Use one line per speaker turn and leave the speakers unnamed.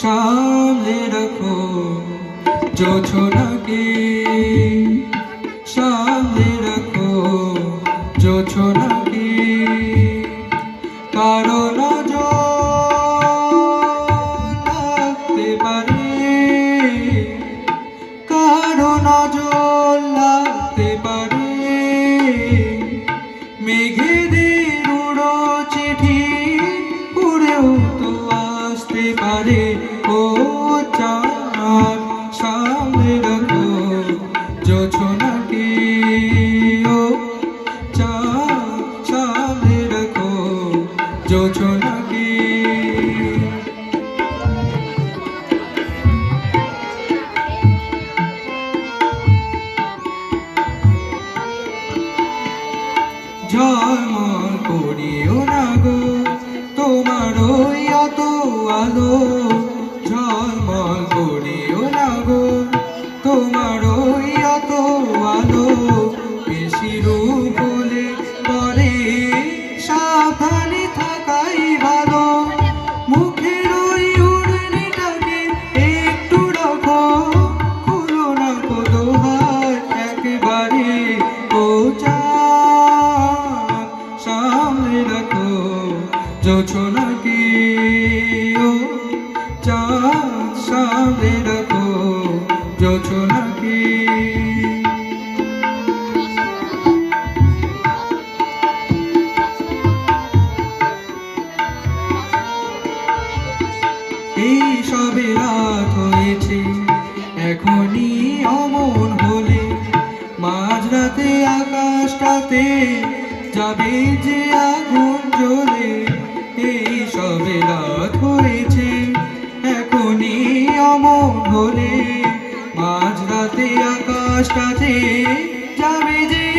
সামনে রাখো যোছনাকে সামনে রাখো যোছনাকে কারও আসতে পারে। ও চাঁদ, সামনে রাখো জোছনাকে ও চাঁদ, সামনে রাখো জোছনাকে ঝলমল করিও না গো। তোমার ওই অত আলো ঝলমল করিও না গো। তোমার ওই অত আলো বেশি রূপ জোছনাকে ও চাঁদ সামনে রাখো জোছনাকে এই সবে রাত হয়েছে, এখনই অমন হলে মাঝরাতে আকাশটাতে যাবে যে আগুন জ্বলে। এই সবে রাত হয়েছে এখনই মাঝরাতে আকাশটাতে যাবে যে